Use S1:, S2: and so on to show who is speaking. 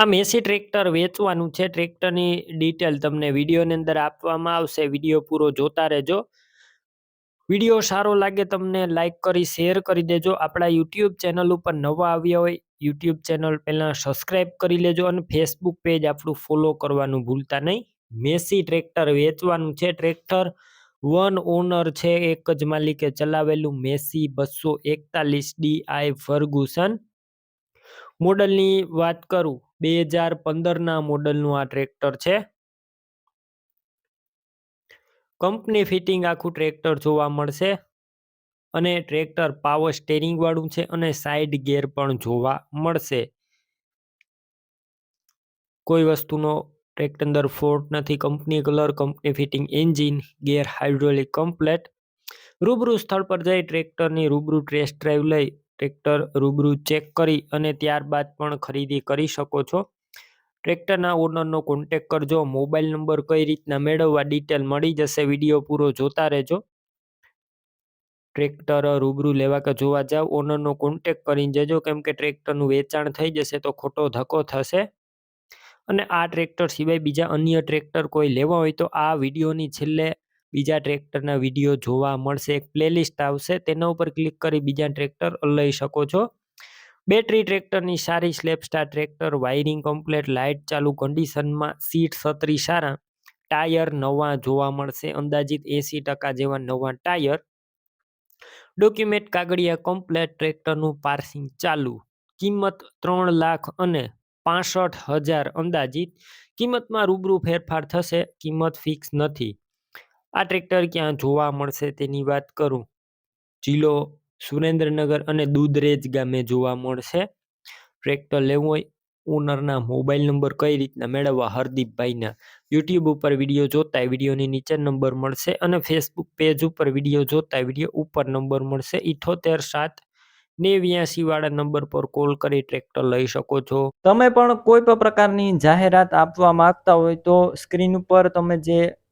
S1: આ Massey tractor વેચવાનું છે. ટ્રેક્ટરની ડિટેલ તમને વિડીયોની અંદર આપવામાં આવશે. વીડિયો પૂરો જોતા રહેજો. વીડિયો સારો લાગે તમને લાઈક કરી શેર કરી દેજો. આપણા યુટ્યુબ ચેનલ ઉપર નવા આવ્યા હોય યુટ્યુબ ચેનલ પહેલાં સબસ્ક્રાઈબ કરી લેજો અને ફેસબુક પેજ આપણું ફોલો કરવાનું ભૂલતા નહીં. મેસી ટ્રેક્ટર વેચવાનું છે. ટ્રેક્ટર વન ઓનર છે. એક જ માલિકે ચલાવેલું મેસી બસો એકતાલીસ ડી આઈ ફર્ગુસન. મોડલની વાત કરું. બે હજાર પંદરના મોડલનું આ ટ્રેક્ટર છે. કંપની ફિટિંગ આખું ટ્રેક્ટર જોવા મળશે અને ટ્રેક્ટર પાવર સ્ટેરિંગવાળું છે અને સાઈડ ગેર પણ જોવા મળશે. કોઈ વસ્તુનો ટ્રેક્ટર અંદર ફોલ્ટ નથી, company colour, company fitting engine, gear hydraulic complete. રૂબરૂ સ્થળ પર જઈ ટ્રેક્ટરની રૂબરૂ ટેસ્ટ ડ્રાઈવ લઈ ટ્રેક્ટર રૂબરૂ ચેક કરી અને ત્યારબાદ પણ ખરીદી કરી શકો છો. ટ્રેક્ટરના ઓનરનો કોન્ટેક કરજો. મોબાઈલ નંબર કઈ રીતના મેળવવા ડિટેલ મળી જશે વીડિયો પૂરો જોતા રહેજો. ટ્રેક્ટર રૂબરૂ લેવા કે જોવા જાવ, ઓનરનો કોન્ટેક કરીને જજો. કેમ કે ટ્રેક્ટરનું વેચાણ થઈ જશે તો ખોટો ધક્કો થશે. અને આ ટ્રેક્ટર સિવાય બીજા અન્ય ટ્રેક્ટર કોઈ લેવા હોય તો આ વિડીયોની છેલ્લે બીજા ટ્રેક્ટરના વીડિયો જોવા મળશે. એક પ્લેલિસ્ટ આવશે. તેના ઉપર ક્લિક કરી બીજા ટ્રેક્ટર લઈ શકો છો. બેટરી ટ્રેક્ટરની સારી સ્લેપસ્ટાર ટ્રેક્ટર, વાયરિંગ કમ્પ્લેટ, લાઇટ ચાલુ કન્ડિશનમાં, સીટ છત્રી સારા, ટાયર નવા જોવા મળશે. અંદાજિત એંસી ટકા જેવા નવા ટાયર. ડોક્યુમેન્ટ કાગળિયા કમ્પ્લેટ ટ્રેક્ટરનું પાર્સિંગ ચાલુ. કિંમત ત્રણ લાખ અને પાસઠ હજાર અંદાજિત. કિંમતમાં રૂબરૂ ફેરફાર થશે. કિંમત ફિક્સ નથી. આ ટ્રેક્ટર ક્યાં જોવા મળશે તેની વાત કરું? જિલ્લો સુરેન્દ્રનગર અને દૂધરેજ ગામે જોવા મળશે. ટ્રેક્ટર લેવું હોય, ઓનરના મોબાઈલ નંબર કઈ રીતના મેળવવા હરદીપભાઈના યુટ્યુબ ઉપર વીડિયો જોતા વિડીયોની નીચે નંબર મળશે અને ફેસબુક પેજ ઉપર વીડિયો જોતા વીડિયો ઉપર નંબર મળશે. ઇઠોતેર સાત નેવ્યાસી વાળા નંબર પર કોલ કરી ટ્રેક્ટર લઈ શકો છો.
S2: તમે પણ કોઈ પણ પ્રકારની જાહેરાત આપવા માંગતા હોય તો સ્ક્રીન ઉપર તમે જે